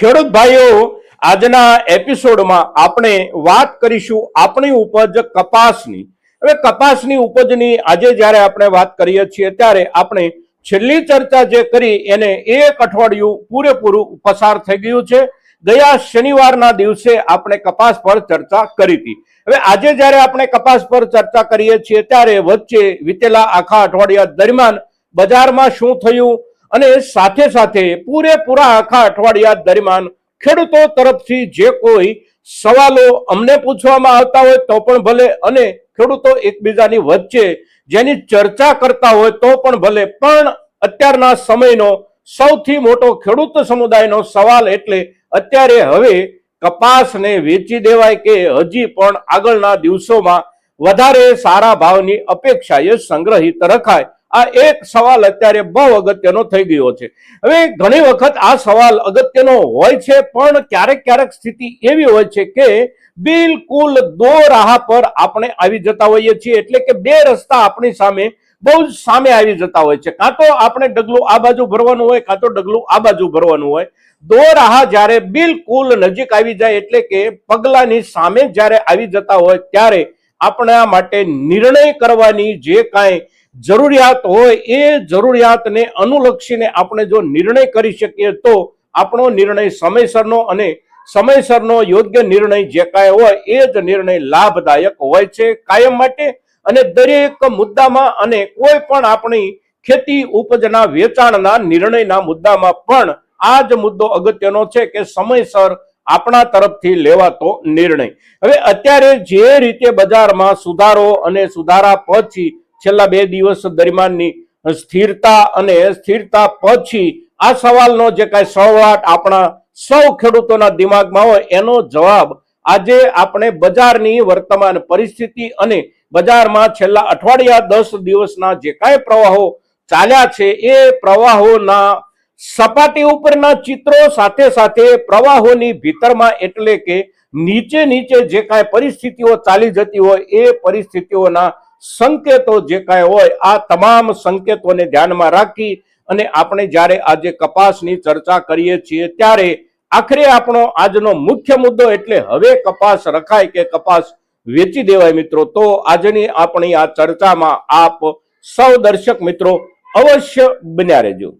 ખેડૂત ભાઈઓ આજના એપિસોડમાં આપણે વાત કરીશું આપણી ઉપજ કપાસની. હવે કપાસની ઉપજની આજે જ્યારે આપણે વાત કરીએ છીએ ત્યારે આપણે છેલ્લી ચર્ચા જે કરી એને એક અઠવાડિયું પૂરેપૂરું પસાર થઈ ગયું છે. ગયા શનિવારના દિવસે આપણે કપાસ પર ચર્ચા કરી હતી. હવે આજે જ્યારે આપણે કપાસ પર ચર્ચા કરીએ છીએ ત્યારે વચ્ચે વીતેલા આખા અઠવાડિયા દરમિયાન બજારમાં શું થયું અને સાથે સાથે પૂરેપૂરા આખા અઠવાડિયા દરમિયાન ખેડૂતો તરફથી જે કોઈ સવાલો અમને પૂછવામાં આવતા હોય તો પણ ભલે અને ખેડૂતો એકબીજાની વચ્ચે જેની ચર્ચા કરતા હોય તો પણ ભલે, પણ અત્યારના સમયનો સૌથી મોટો ખેડૂત સમુદાયનો સવાલ એટલે અત્યારે હવે કપાસને વેચી દેવાય કે હજી પણ આગળના દિવસોમાં વધારે સારા ભાવની અપેક્ષાએ સંગ્રહિત રખાય. આ એક સવાલ અત્યારે બહુ અગત્યનો થઈ ગયો છે. હવે ઘણી વખત આ સવાલ અગત્યનો હોય છે, પણ ક્યારેક ક્યારેક સ્થિતિ એવી હોય છે કે બિલકુલ દો રાહ પર આપણે આવી જતા હોઈએ છીએ, એટલે કે બે રસ્તા આપણી સામે બહુ જ સામે આવી જતા હોય છે. કાં તો આપણે ડગલું આ બાજુ ભરવાનું હોય, કાં તો ડગલું આ બાજુ ભરવાનું હોય. દો રાહ જ્યારે બિલકુલ નજીક આવી જાય, એટલે કે પગલાની સામે જ્યારે આવી જતા હોય, ત્યારે આપણા માટે નિર્ણય કરવાની જે કાંઈ જરૂરિયાત હોય એ જરૂરિયાતને અનુલક્ષીને આપણે જો નિર્ણય કરી શકીએ તો આપણો નિર્ણય સમયસરનો અને સમયસરનો યોગ્ય નિર્ણય જે કાંઈ હોય એ જ નિર્ણય લાભદાયક હોય છે કાયમ માટે. અને દરેક મુદ્દામાં અને કોઈ પણ આપણી ખેતી ઉપજના વેચાણના નિર્ણયના મુદ્દામાં પણ આ જ મુદ્દો અગત્યનો છે કે સમયસર આપણા તરફથી લેવાતો નિર્ણય. હવે અત્યારે જે રીતે બજારમાં સુધારો અને સુધારા પછી છેલ્લા બે દિવસ દરમિયાનની સ્થિરતા અને સ્થિરતા પછી આ સવાલનો જે કાંઈ સવાટ આપણા સૌ ખેડૂતોના દિમાગમાં હોય, એનો જવાબ આજે આપણે બજારની વર્તમાન પરિસ્થિતિ અને બજારમાં છેલ્લા અઠવાડિયા દસ દિવસના જે કાંઈ પ્રવાહો ચાલ્યા છે, એ પ્રવાહોના સપાટી ઉપરના ચિત્રો સાથે સાથે પ્રવાહોની ભીતરમાં એટલે કે નીચે નીચે જે કાંઈ પરિસ્થિતિઓ ચાલી જતી હોય, એ પરિસ્થિતિઓના સંકેતો જે કાંઈ હોય, આ તમામ સંકેતોને ધ્યાનમાં રાખી અને આપણે જ્યારે આજે કપાસની ચર્ચા કરીએ છીએ, ત્યારે આખરે આપણો આજનો મુખ્ય મુદ્દો એટલે હવે કપાસ રખાય કે કપાસ વેચી દેવાય મિત્રો? તો આજની આપણી આ ચર્ચામાં આપ સૌ દર્શક મિત્રો અવશ્ય બન્યા રહેજો.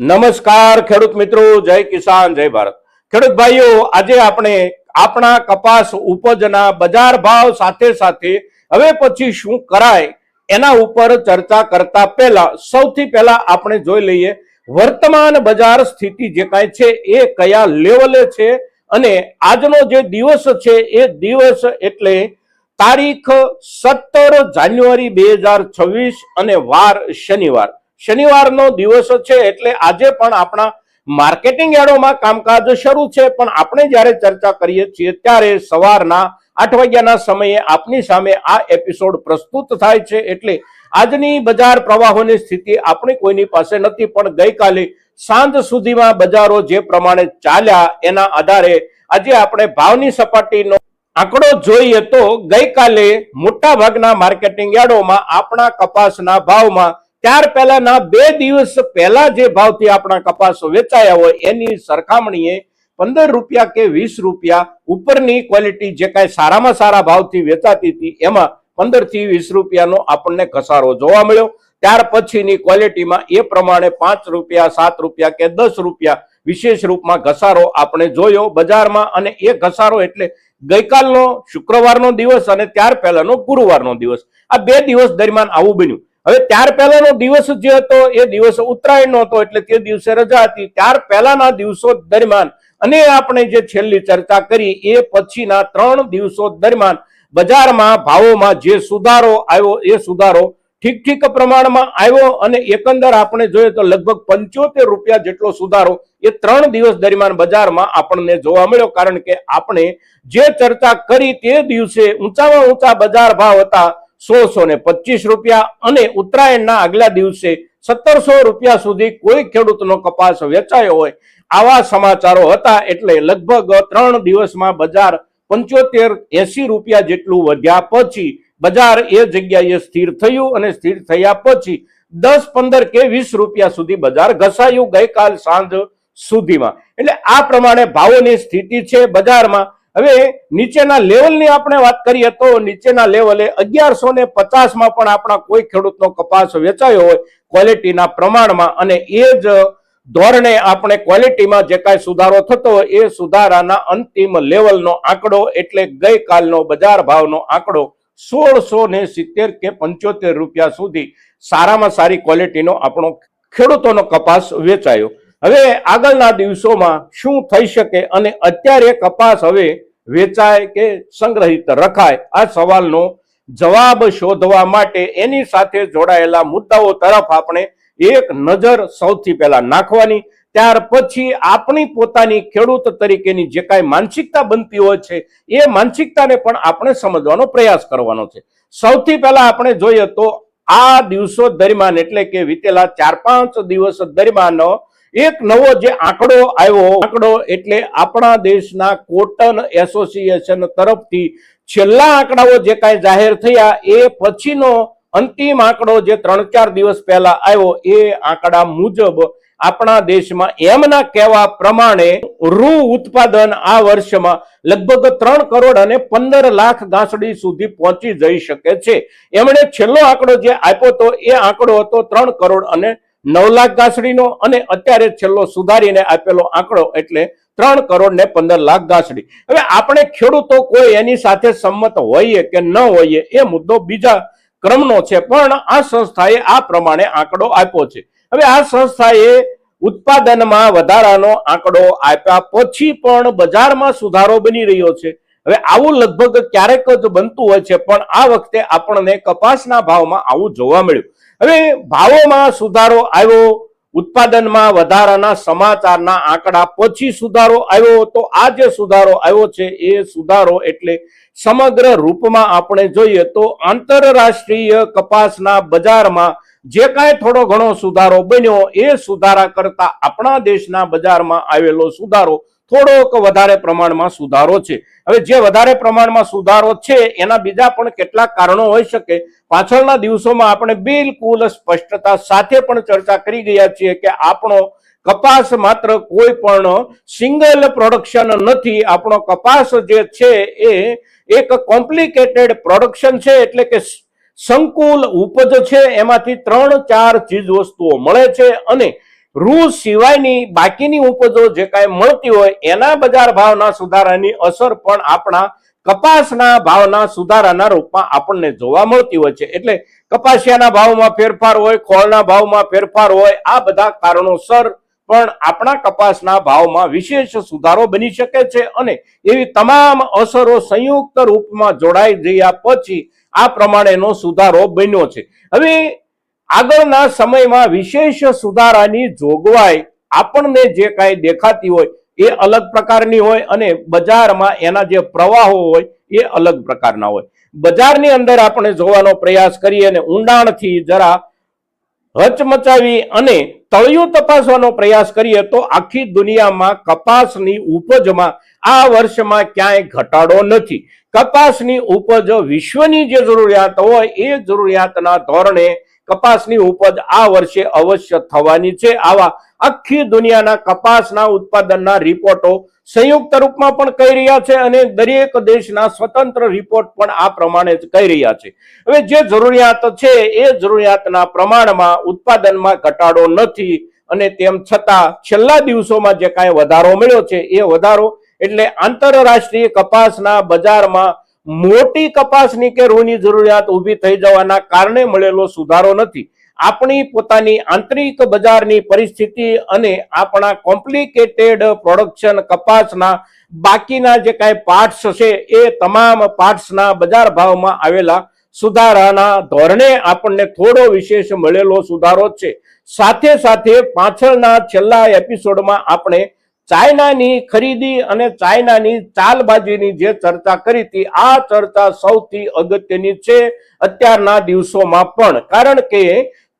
નમસ્કાર ખેડૂત મિત્રો, જય કિસાન, જય ભારત. ખેડૂત ભાઈઓ, આજે આપણે આપણા કપાસ ઉપજના બજાર ભાવ સાથે સાથે હવે પછી શું કરાય એના ઉપર ચર્ચા કરતા પહેલા, સૌથી પહેલા આપણે જોઈ લઈએ વર્તમાન બજાર સ્થિતિ જે કાંઈ છે એ કયા લેવલે છે અને આજનો જે દિવસ છે એ દિવસ એટલે તારીખ સત્તર જાન્યુઆરી બે અને વાર શનિવાર. શનિવારનો દિવસ છે એટલે આજે પણ આપણા માર્કેટિંગ યાર્ડોમાં કામકાજ શરૂ છે. પણ આપણે જ્યારે ચર્ચા કરીએ છીએ ત્યારે સવારના આઠ વાગ્યાના સમયે આપની સામે આ એપિસોડ પ્રસ્તુત થાય છે. એટલે આજની બજાર પ્રવાહોની સ્થિતિ આપણી કોઈની પાસે નથી, પણ ગઈકાલે સાંજ સુધીમાં બજારો જે પ્રમાણે ચાલ્યા એના આધારે આજે આપણે ભાવની સપાટીનો આંકડો જોઈએ તો ગઈકાલે મોટાભાગના માર્કેટિંગ યાર્ડોમાં આપણા કપાસના ભાવમાં ત્યાર પહેલાના બે દિવસ પહેલા જે ભાવથી આપણા કપાસ વેચાયા હોય, એની સરખામણીએ પંદર રૂપિયા કે વીસ રૂપિયા ઉપરની ક્વોલિટી જે કાંઈ સારામાં સારા ભાવથી વેચાતી હતી, એમાં પંદરથી વીસ રૂપિયાનો આપણને ઘસારો જોવા મળ્યો. ત્યાર પછીની ક્વોલિટીમાં એ પ્રમાણે પાંચ રૂપિયા, સાત રૂપિયા કે દસ રૂપિયા વિશેષ રૂપમાં ઘસારો આપણે જોયો બજારમાં અને એ ઘસારો એટલે ગઈકાલનો શુક્રવારનો દિવસ અને ત્યાર પહેલાનો ગુરુવારનો દિવસ. આ બે દિવસ દરમિયાન આવું બન્યું. હવે ત્યાર પહેલાનો દિવસ જે હતો, એ દિવસ ઉત્તરાયણનો હતો, એટલે તે દિવસે રજા હતી. ત્યાર પહેલાના દિવસો દરમિયાન, અને આપણે જે છેલ્લી ચર્ચા કરી, એ પછીના ત્રણ દિવસો દરમિયાન, બજારમાં ભાવોમાં જે સુધારો આવ્યો, એ સુધારો ઠીક ઠીક પ્રમાણમાં આવ્યો, અને એકંદર આપણે જોઈએ તો લગભગ પંચોતેર રૂપિયા જેટલો સુધારો એ ત્રણ દિવસ દરમિયાન બજારમાં આપણને જોવા મળ્યો. કારણ કે આપણે જે ચર્ચા કરી તે દિવસે ઊંચામાં ઊંચા બજાર ભાવ હતા. સોળસો ને પચીસ રૂપિયા અને ઉત્તરાયણના આગલા દિવસે સત્તરસો રૂપિયા સુધી કોઈ ખેડૂતનો કપાસ વેચાયો હોય આવા સમાચારો હતા એટલે લગભગ ત્રણ દિવસમાં બજાર પંચોતેર એસી રૂપિયા જેટલું વધ્યા પછી બજાર એ જગ્યાએ સ્થિર થયું અને સ્થિર થયા પછી દસ, પંદર કે વીસ રૂપિયા સુધી બજાર ઘસાયું ગઈકાલ સાંજ સુધીમાં. એટલે આ પ્રમાણે ભાવોની સ્થિતિ છે બજારમાં હવે નીચેના લેવલની આપણે વાત કરીએ તો નીચેના લેવલે અગિયારસો ને પચાસમાં પણ આપણા કોઈ ખેડૂતનો કપાસ વેચાયો હોય ક્વોલિટીના પ્રમાણમાં અને એ જ ધોરણે આપણે ક્વોલિટીમાં જે કાંઈ સુધારો થતો હોય એ સુધારાના અંતિમ લેવલનો આંકડો એટલે ગઈકાલનો બજાર ભાવનો આંકડો સોળસો ને સિત્તેર કે પંચોતેર રૂપિયા સુધી સારામાં સારી ક્વોલિટીનો આપણો ખેડૂતોનો કપાસ વેચાયો. હવે આગળના દિવસોમાં શું થઈ શકે અને અત્યારે કપાસ હવે વેચાય કે સંગ્રહિત રખાય? આ સવાલનો જવાબ શોધવા માટે એની સાથે જોડાયેલા મુદ્દાઓ તરફ આપણે એક નજર સૌથી પહેલા નાખવાની. ત્યાર પછી આપણી પોતાની ખેડૂત તરીકેની જે કાંઈ માનસિકતા બનતી હોય છે, એ માનસિકતાને પણ આપણે સમજવાનો પ્રયાસ કરવાનો છે. સૌથી પહેલા આપણે જોઈએ તો આ દિવસો દરમિયાન એટલે કે વીતેલા ચાર પાંચ દિવસ દરમિયાન એક નવો જે આંકડો આવ્યો, આંકડો એટલે આપણા દેશના કોટન એસોસિએશન તરફથી છેલ્લા આંકડાઓ જે કાંઈ જાહેર થયા, એ પછીનો અંતિમ આંકડો જે ત્રણ ચાર દિવસ પહેલા આવ્યો, એ આંકડા મુજબ આપણા દેશમાં એમના કહેવા પ્રમાણે રૂ ઉત્પાદન આ વર્ષમાં લગભગ ત્રણ કરોડ અને પંદર લાખ ગાંસડી સુધી પહોંચી જઈ શકે છે. એમણે છેલ્લો આંકડો જે આપ્યો હતો એ આંકડો હતો ત્રણ કરોડ અને નવ લાખ ગાંસડીનો અને અત્યારે છેલ્લો સુધારીને આપેલો આંકડો એટલે ત્રણ કરોડ ને પંદર લાખ ગાંસડી હવે આપણે ખેડૂતો કોઈ એની સાથે સંમત હોઈએ કે ન હોઈએ એ મુદ્દો બીજા ક્રમનો છે, પણ આ સંસ્થાએ આ પ્રમાણે આંકડો આપ્યો છે. હવે આ સંસ્થાએ ઉત્પાદનમાં વધારાનો આંકડો આપ્યા પછી પણ બજારમાં સુધારો બની રહ્યો છે. હવે આવું લગભગ ક્યારેક જ બનતું હોય છે, પણ આ વખતે આપણને કપાસના ભાવમાં આવું જોવા મળ્યું. હવે ભાવોમાં સુધારો આવ્યો, ઉત્પાદનમાં વધારાના સમાચારના આંકડા પછી સુધારો આવ્યો, તો આ જે સુધારો આવ્યો છે, એ સુધારો એટલે સમગ્ર રૂપમાં આપણે જોઈએ તો આંતરરાષ્ટ્રીય કપાસના બજારમાં જે કાંઈ થોડો ઘણો સુધારો બન્યો, એ સુધારા કરતા આપણા દેશના બજારમાં આવેલો સુધારો થોડોક વધારે પ્રમાણમાં સુધારો છે. હવે જે વધારે પ્રમાણમાં સુધારો છે, એના બીજા પણ કેટલાક કારણો હોઈ શકે. પાછળના દિવસોમાં આપણે બિલકુલ સ્પષ્ટતા સાથે પણ ચર્ચા કરી ગયા છીએ કે આપણો કપાસ માત્ર કોઈ પણ સિંગલ પ્રોડક્શન નથી. આપણો કપાસ જે છે એ એક કોમ્પ્લિકેટેડ પ્રોડક્શન છે, એટલે કે સંકુલ ઉપજ છે. એમાંથી ત્રણ ચાર ચીજ વસ્તુઓ મળે છે અને રૂ સિવાયની બાકીની ઉપજો જે કાંઈ મળતી હોય, એના બજાર ભાવના સુધારાની અસર પણ આપણા કપાસના ભાવના સુધારાના રૂપમાં આપણને જોવા મળતી હોય છે. એટલે કપાસિયાના ભાવમાં ફેરફાર હોય, ખોળના ભાવમાં ફેરફાર હોય, આ બધા કારણોસર પણ આપણા કપાસના ભાવમાં વિશેષ સુધારો બની શકે છે અને એવી તમામ અસરો સંયુક્ત રૂપમાં જોડાઈ ગયા પછી આ પ્રમાણેનો સુધારો બન્યો છે. હવે આગળના સમયમાં વિશેષ સુધારાની જોગવાઈ આપણને જે કાંઈ દેખાતી હોય એ અલગ પ્રકારની હોય અને બજારમાં એના જે પ્રવાહો હોય એ અલગ પ્રકારના હોય. બજારની અંદર આપણે જોવાનો પ્રયાસ કરીએ અને ઊંડાણથી જરા હચમચાવી અને તળિયું તપાસવાનો પ્રયાસ કરીએ તો આખી દુનિયામાં કપાસની ઉપજમાં આ વર્ષમાં ક્યાંય ઘટાડો નથી. કપાસની ઉપજ વિશ્વની જે જરૂરિયાત હોય એ જરૂરિયાતના ધોરણે કપાસની ઉપજ આ વર્ષે અવશ્ય થવાની છે. આવા આખી દુનિયાના કપાસના ઉત્પાદનના રિપોર્ટો સંયુક્ત રૂપમાં પણ કહી રહ્યા છે અને દરેક દેશના સ્વતંત્ર રિપોર્ટ પણ આ પ્રમાણે જ કહી રહ્યા છે. હવે જે જરૂરિયાત છે એ જરૂરિયાતના પ્રમાણમાં ઉત્પાદનમાં ઘટાડો નથી અને તેમ છતાં છેલ્લા દિવસોમાં જે કાંઈ વધારો મળ્યો છે એ વધારો એટલે આંતરરાષ્ટ્રીય કપાસના બજારમાં મોટી કપાસની કે રૂની જરૂરિયાત ઊભી થઈ જવાના કારણે મળેલો સુધારો નથી. આપણી પોતાની આંતરિક બજારની પરિસ્થિતિ અને આપણા કોમ્પ્લિકેટેડ પ્રોડક્શન કપાસના બાકીના જે કાંઈ પાર્ટ્સ છે એ તમામ પાર્ટ્સના બજાર ભાવમાં આવેલા સુધારાના ધોરણે આપણને થોડો વિશેષ મળેલો સુધારો છે. સાથે સાથે પાછળના છેલ્લા એપિસોડમાં આપણે ચાઇનાની ખરીદી અને ચાઇનાની ચાલબાજીની જે ચર્ચા કરી હતી, આ ચર્ચા સૌથી અગત્યની છે અત્યારના દિવસોમાં પણ. કારણ કે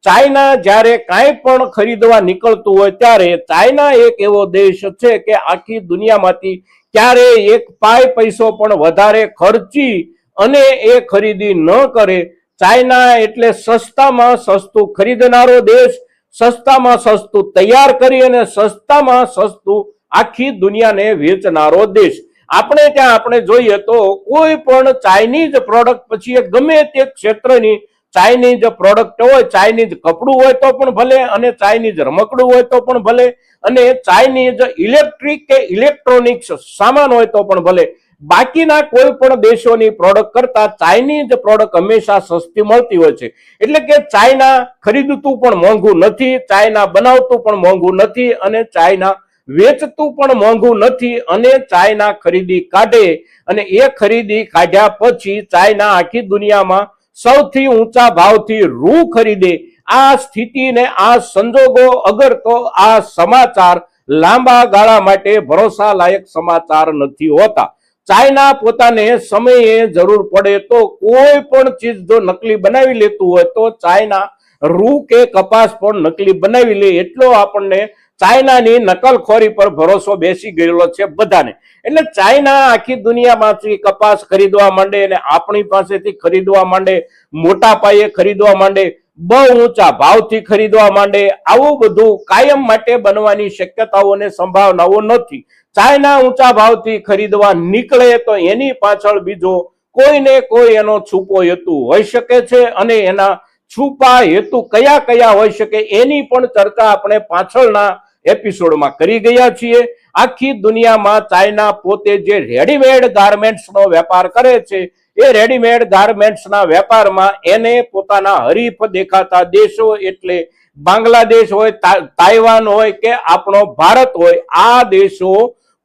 ચાઇના જ્યારે કાંઈ પણ ખરીદવા નીકળતું હોય ત્યારે ચાઇના એક એવો દેશ છે કે આખી દુનિયામાંથી ક્યારે એક પાય પૈસો પણ વધારે ખર્ચી અને એ ખરીદી ન કરે. ચાઇના એટલે સસ્તામાં સસ્તું ખરીદનારો દેશ, સસ્તામાં સસ્તું તૈયાર કરી અને સસ્તામાં સસ્તું આખી દુનિયાને વેચનારો દેશ. આપણે ત્યાં આપણે જોઈએ તો કોઈ પણ ચાઇનીઝ પ્રોડક્ટ પછી એ ગમે તે ક્ષેત્રની ચાઇનીઝ પ્રોડક્ટ હોય ચાઇનીઝ કપડું હોય તો પણ ભલે અને ચાઇનીઝ રમકડું હોય તો પણ ભલે અને ચાઇનીઝ ઇલેક્ટ્રિક કે ઇલેક્ટ્રોનિક્સ સામાન હોય તો પણ ભલે. બાકીના કોઈ પણ દેશોની પ્રોડક્ટ કરતા ચાઇનીઝ પ્રોડક્ટ હંમેશા સસ્તી મળતી હોય છે. એટલે કે ચાઇના ખરીદતું પણ મોંઘું નથી ચાઇના બનાવતું પણ મોંઘું નથી અને ચાઇના વેચતું પણ મોંઘું નથી અને ચાઇના ખરીદી કાઢે અને એ ખરીદી કાઢ્યા પછી ચાઇના આખી દુનિયામાં સૌથી ઊંચા ભાવથી રૂ ખરીદે. આ સ્થિતિને આ સંજોગો અગર તો આ સમાચાર લાંબા ગાળા માટે ભરોસા લાયક સમાચાર નથી હોતા. ચાઇના પોતાને સમયે જરૂર પડે તો કોઈ પણ ચીજ જો નકલી બનાવી લેતું હોય તો ચાઇના રૂ કે કપાસ પણ નકલી બનાવી લે. એટલો આપણને ચાઇનાની નકલખોરી પર ભરોસો બેસી ગયેલો છે બધાને. એટલે ચાઇના આખી દુનિયામાંથી કપાસ ખરીદવા માંડે અને આપણી પાસેથી ખરીદવા માંડે, મોટા પાયે ખરીદવા માંડે, બહુ ઊંચા ભાવથી ખરીદવા માંડે, આવું બધું કાયમ માટે બનવાની શક્યતાઓ અને સંભાવનાઓ નથી. ચાઇના ઊંચા ભાવથી ખરીદવા નીકળે તો એની પાછળ બીજો કોઈને કોઈ એનો છુપો હેતુ હોઈ શકે છે અને એના છુપા હેતુ કયા કયા હોઈ શકે એની પણ ચર્ચા આપણે પાછળના એપિસોડમાં કરી ગયા છીએ. આખી દુનિયામાં ચાઇના પોતે જે રેડીમેડ ગાર્મેન્ટ્સનો વેપાર કરે છે, એ રેડીમેડ ગાર્મેન્ટ્સના વેપારમાં એને પોતાના હરીફ દેખાતા દેશો એટલે બાંગ્લાદેશ હોય તાઇવાન હોય કે આપણો ભારત હોય, આ દેશો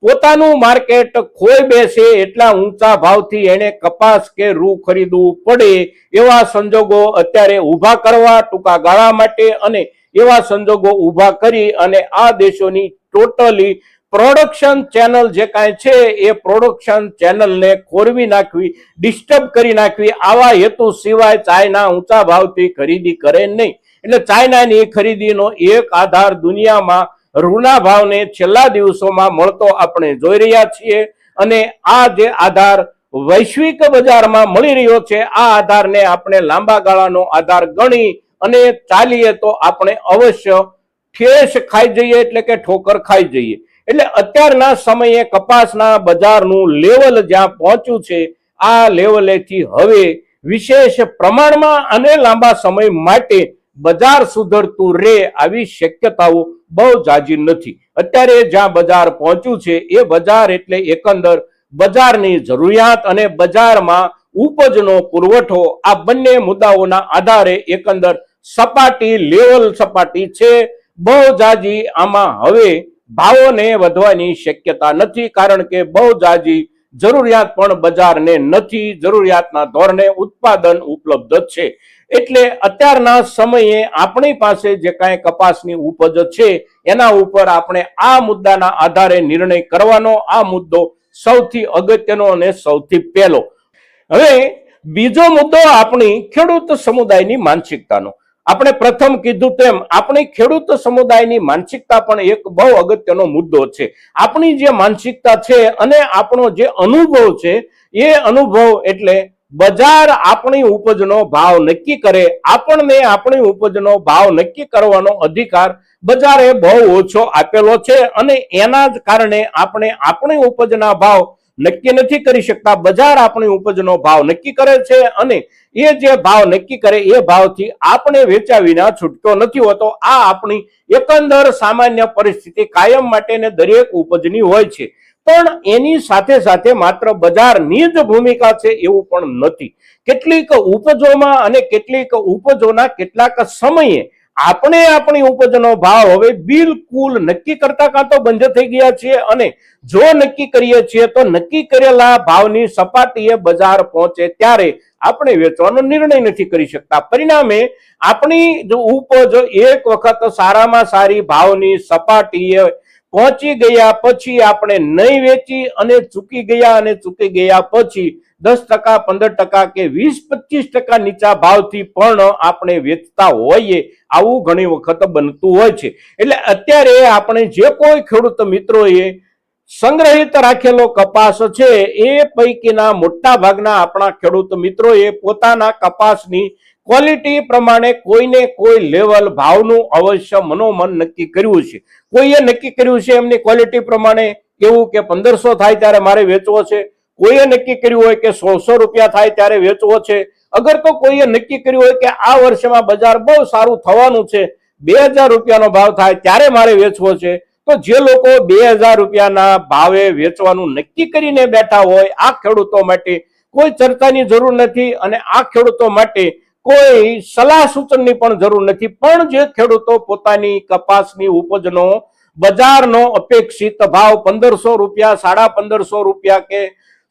પોતાનું માર્કેટ ખોઈ બેસે એટલા ઊંચા ભાવથી એને કપાસ કે રૂ ખરીદવું પડે એવા સંજોગો અત્યારે ઊભા કરવા ટૂંકા ગાળા માટે અને એવા સંજોગો ઊભા કરી અને આ દેશોની ટોટલી પ્રોડક્શન ચેનલ જે કાંઈ છે, એ પ્રોડક્શન ચેનલને ખોરવી નાખવી, ડિસ્ટર્બ કરી નાખવી, આવા હેતુ સિવાય ચાઇના ઊંચા ભાવથી ખરીદી કરે નહીં. એટલે ચાઇનાની ખરીદીનો એક આધાર દુનિયામાં રૂના ભાવને છેલ્લા દિવસોમાં મળતો આપણે જોઈ રહ્યા છીએ અને આ જે આધાર વૈશ્વિક બજારમાં મળી રહ્યો છે, આ આધારને આપણે લાંબા ગાળાનો આધાર ગણી અને ચાલીએ તો આપણે અવશ્ય ઠેસ ખાઈ જઈએ એટલે કે ઠોકર ખાઈ જઈએ. એટલે અત્યારના સમયે કપાસના બજારનું લેવલ જ્યાં પહોંચ્યું છે, આ લેવલેથી હવે વિશેષ પ્રમાણમાં અને લાંબા સમય માટે બજાર સુધરતું રહે આવી શક્યતાઓ બહુ જાજી નથી. અત્યારે જ્યાં બજાર પહોંચ્યું છે, એ બજાર એટલે એકંદર બજારની જરૂરિયાત અને બજારમાં ઉપજનો પુરવઠો આ બંને મુદ્દાઓના આધારે એકંદર સપાટી લેવલ સપાટી છે. બહુ જાજી આમાં હવે ભાવોને વધવાની શક્યતા નથી કારણ કે બહુ જાજી જરૂરિયાત પણ બજારને નથી. જરૂરિયાતના ધોરણે ઉત્પાદન ઉપલબ્ધ છે. એટલે અત્યારના સમયે આપણી પાસે જે કાંઈ કપાસની ઉપજ છે, એના ઉપર આપણે આ મુદ્દાના આધારે નિર્ણય કરવાનો. આ મુદ્દો સૌથી અગત્યનો અને સૌથી પહેલો. હવે બીજો મુદ્દો આપણી ખેડૂત સમુદાયની માનસિકતાનો. આપણે પ્રથમ કીધું તેમ, આપણી ખેડૂત સમુદાયની માનસિકતા પણ એક બહુ અગત્યનો મુદ્દો છે. આપણી જે માનસિકતા છે અને આપણો જે અનુભવ છે, એ અનુભવ એટલે બજાર આપણી ઉપજનો ભાવ નક્કી કરે, આપણને આપણી ઉપજનો ભાવ નક્કી કરવાનો અધિકાર બજારે બહુ ઓછો આપેલો છે અને એના જ કારણે આપણે આપણી ઉપજના ભાવ નક્કી નથી કરી શકતા. બજાર આપણી ઉપજનો ભાવ નક્કી કરે છે અને એ જે ભાવ નક્કી કરે એ ભાવથી આપણે વેચ્યા વિના છૂટતો નથી હોતો. આ આપણી એકંદર સામાન્ય પરિસ્થિતિ કાયમ માટે ને દરેક ઉપજની હોય છે. પણ એની સાથે સાથે માત્ર બજારની જ ભૂમિકા છે એવું પણ નથી. કેટલીક ઉપજોમાં અને કેટલીક ઉપજોના કેટલાક સમયે આપણે આપણી ઉપજનો ભાવ હવે બિલકુલ નક્કી કરતા કાં તો બંધ થઈ ગયા છીએ અને જો નક્કી કરીએ છીએ તો નક્કી કરેલા ભાવની સપાટીએ બજાર પહોંચે ત્યારે આપણે વેચવાનો નિર્ણય નથી કરી શકતા. પરિણામે આપણી ઉપજ એક વખત સારામાં સારી ભાવની સપાટીએ પહોંચી ગયા પછી આપણે નહીં વેચી અને ચૂકી ગયા અને ચૂકી ગયા પછી દસ ટકા, પંદર ટકા કે વીસ, પચીસ ટકા નીચા ભાવથી પણ આપણે વેચતા હોઈએ, આવું ઘણી વખત બનતું હોય છે. એટલે અત્યારે આપણે જે કોઈ ખેડૂત મિત્રોએ સંગ્રહિત રાખેલો કપાસ છે, એ પૈકીના મોટા ભાગના આપણા ખેડૂત મિત્રોએ પોતાના કપાસની ક્વોલિટી પ્રમાણે કોઈને કોઈ લેવલ ભાવનું અવશ્ય મનોમન નક્કી કર્યું છે. કોઈએ નક્કી કર્યું છે એમની ક્વોલિટી પ્રમાણે કેવું કે પંદરસો થાય ત્યારે મારે વેચવો છે? કોઈએ નક્કી કર્યું હોય કે સોળસો રૂપિયા થાય ત્યારે વેચવો છે? અગર તો કોઈએ નક્કી કર્યું હોય કે આ વર્ષમાં બજાર બહુ સારું થવાનું છે, બે હજાર રૂપિયાનો ભાવ થાય ત્યારે મારે વેચવો છે, તો જે લોકો બે હજાર રૂપિયાના ભાવે વેચવાનું નક્કી કરીને બેઠા હોય, આ ખેડૂતો માટે કોઈ ચર્ચાની જરૂર નથી અને આ ખેડૂતો માટે કોઈ સલાહ સૂચનની પણ જરૂર નથી. પણ જે ખેડૂતો પોતાની કપાસની ઉપજનો, બજારનો અપેક્ષિત ભાવ પંદરસો રૂપિયા, સાડા પંદરસો રૂપિયા કે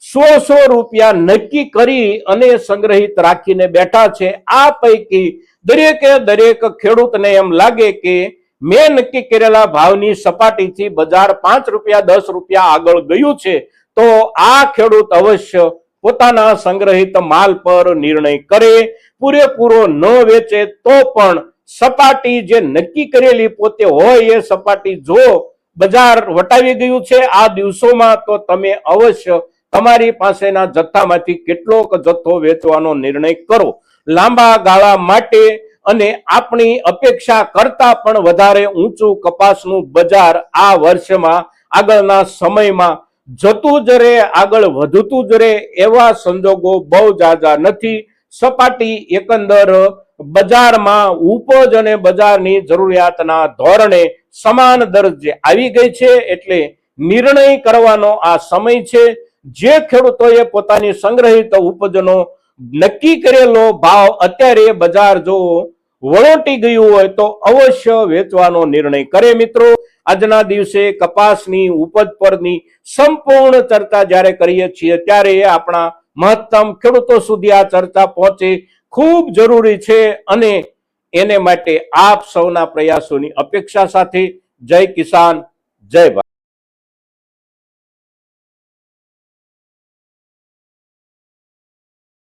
સો સો રૂપિયા નક્કી કરી અને સંગ્રહિત રાખીને બેઠા છે. આ પૈકી દરેકે દરેક ખેડૂતને એમ લાગે કે મેં નક્કી કરેલા ભાવની સપાટીથી બજાર પાંચ રૂપિયા, દસ રૂપિયા આગળ ગયું છે. તો આ ખેડૂત અવશ્ય પોતાના સંગ્રહિત માલ પર નિર્ણય કરે, પૂરેપૂરો ન વેચે તો પણ સપાટી જે નક્કી કરેલી પોતે હોય એ સપાટી જો બજાર વટાવી ગયું છે આ દિવસોમાં તો તમે અવશ્ય તમારી પાસેના જથ્થામાંથી કેટલોક જથ્થો વેચવાનો નિર્ણય કરો. લાંબા ગાળા માટે અને આપણી અપેક્ષા કરતા પણ વધારે ઊંચું કપાસનું બજાર આ વર્ષમાં આગળના સમયમાં જતું જ રહે, આગળ વધતું જ રહે એવા સંજોગો બહુ જાજા નથી. સપાટી એકંદર બજારમાં ઉપજ અને બજારની જરૂરિયાતના ધોરણે સમાન દરજ્જે આવી ગઈ છે એટલે નિર્ણય કરવાનો આ સમય છે. જે ખેડૂતોએ પોતાની સંગ્રહિત ઉપજનો નક્કી કરેલો ભાવ અત્યારે બજાર જો વળોટી ગયું હોય તો અવશ્ય વેચવાનો નિર્ણય કરે મિત્રો. આજના દિવસે કપાસની ઉપજ પરની સંપૂર્ણ ચર્ચા જ્યારે કરીએ છીએ ત્યારે આપણા મહત્તમ ખેડૂતો સુધી આ ચર્ચા પહોંચે. ખૂબ જરૂરી છે અને એને માટે આપ સૌના પ્રયાસોની અપેક્ષા સાથે. જય કિસાન, જય